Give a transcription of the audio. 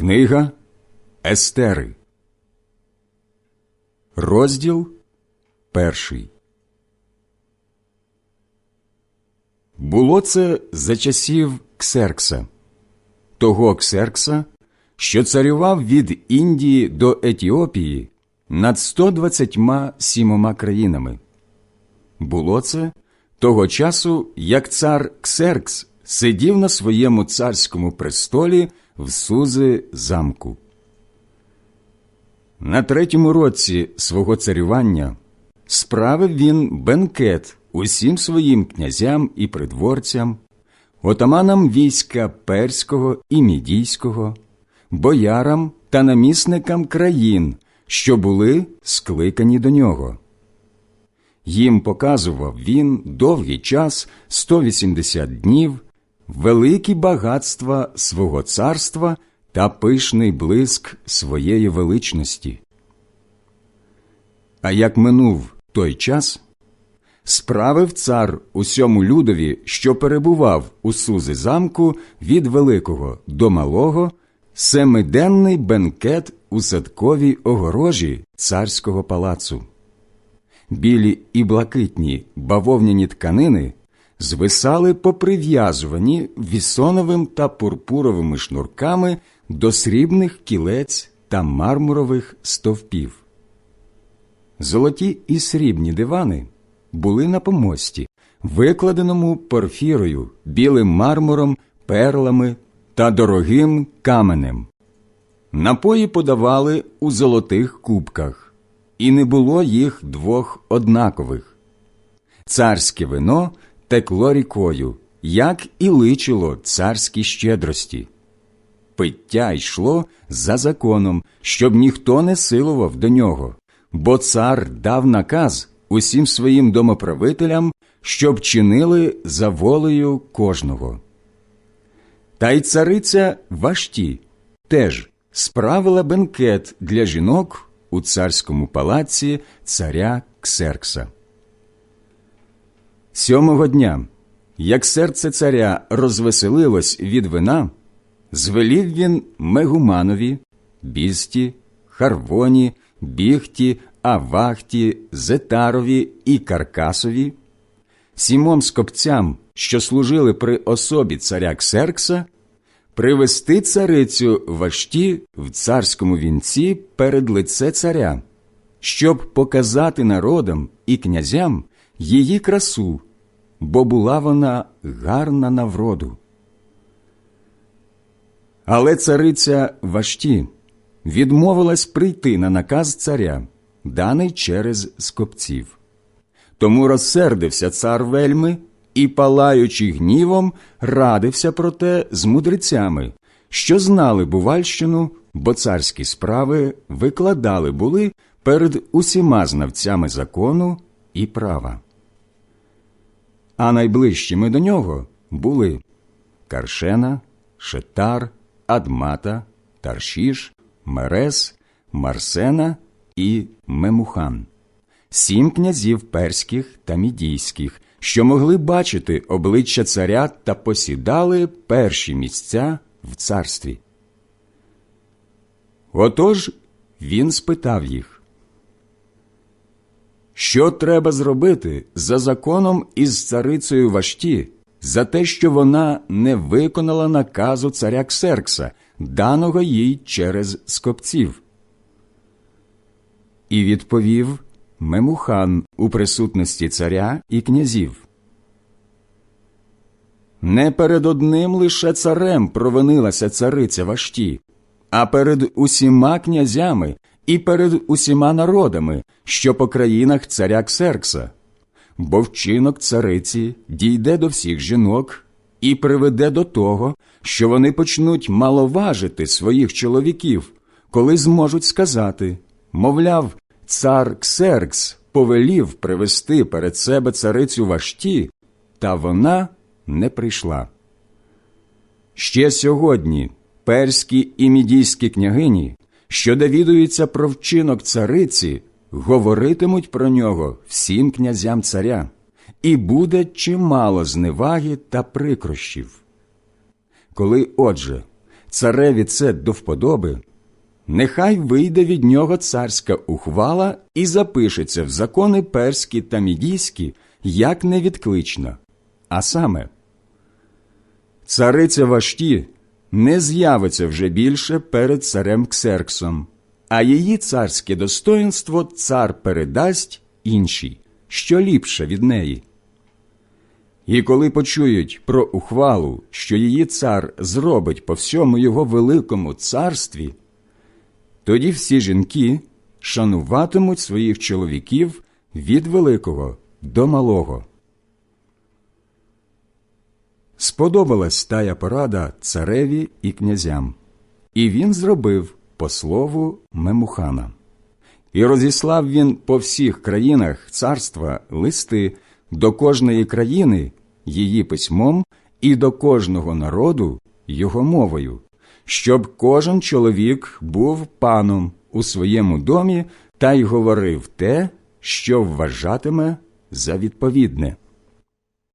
Книга Естери, розділ перший. Було це за часів Ксеркса, того Ксеркса, що царював від Індії до Етіопії над 127 країнами. Було це того часу, як цар Ксеркс сидів на своєму царському престолі в Сузи замку. На третьому році свого царювання справив він бенкет усім своїм князям і придворцям, отаманам війська перського і мідійського, боярам та намісникам країн, що були скликані до нього. Їм показував він довгий час 180 днів великі багатства свого царства та пишний блиск своєї величності. А як минув той час, справив цар усьому людові, що перебував у сузи замку від великого до малого, семиденний бенкет у садковій огорожі царського палацу. Білі і блакитні бавовняні тканини звисали поприв'язувані вісоновим та пурпуровими шнурками до срібних кілець та мармурових стовпів. Золоті і срібні дивани були на помості, викладеному порфірою, білим мармуром, перлами та дорогим каменем. Напої подавали у золотих кубках, і не було їх двох однакових. Царське вино текло рікою, як і личило царській щедрості. Пиття йшло за законом, щоб ніхто не силував до нього, бо цар дав наказ усім своїм домоправителям, щоб чинили за волею кожного. Та й цариця Вашті теж справила бенкет для жінок у царському палаці царя Ксеркса. Сьомого дня, як серце царя розвеселилось від вина, звелів він Мегуманові, бісті, Харвоні, бігті, Авахті, Зетарові і Каркасові, сімом скопцям, що служили при особі царя Ксеркса, привести царицю Вашті в царському вінці перед лице царя, щоб показати народам і князям її красу, бо була вона гарна на вроду. Але цариця Вашті відмовилась прийти на наказ царя, даний через скопців. Тому розсердився цар вельми і, палаючи гнівом, радився про те з мудрецями, що знали Бувальщину, бо царські справи викладали були перед усіма знавцями закону і права а найближчими до нього були Каршена, Шетар, Адмата, Таршіш, Мерес, Марсена і Мемухан, сім князів перських та мідійських, що могли бачити обличчя царя та посідали перші місця в царстві. Отож він спитав їх що треба зробити за законом із царицею Вашті за те, що вона не виконала наказу царя Ксеркса, даного їй через скопців. І відповів Мемухан у присутності царя і князів. Не перед одним лише царем провинилася цариця Вашті, а перед усіма князями і перед усіма народами, що по країнах царя Ксеркса, бо вчинок цариці дійде до всіх жінок і приведе до того, що вони почнуть маловажити своїх чоловіків, коли зможуть сказати мовляв, цар Ксеркс повелів привести перед себе царицю Вашті, та вона не прийшла. Ще сьогодні перські і мідійські княгині що довідуються про вчинок цариці, говоритимуть про нього всім князям царя, і буде чимало зневаги та прикрощів. Коли, отже, цареві це до вподоби, нехай вийде від нього царська ухвала і запишеться в закони перські та мідійські, як невідклично. А саме, цариця Вашті не з'явиться вже більше перед царем Ксерксом, а її царське достоїнство цар передасть іншій, що ліпше від неї. І коли почують про ухвалу, що її цар зробить по всьому його великому царстві, тоді всі жінки шануватимуть своїх чоловіків від великого до малого. Сподобалась тая порада цареві і князям, і він зробив по слову Мемухана. І розіслав він по всіх країнах царства листи до кожної країни її письмом і до кожного народу його мовою, щоб кожен чоловік був паном у своєму домі та й говорив те, що вважатиме за відповідне.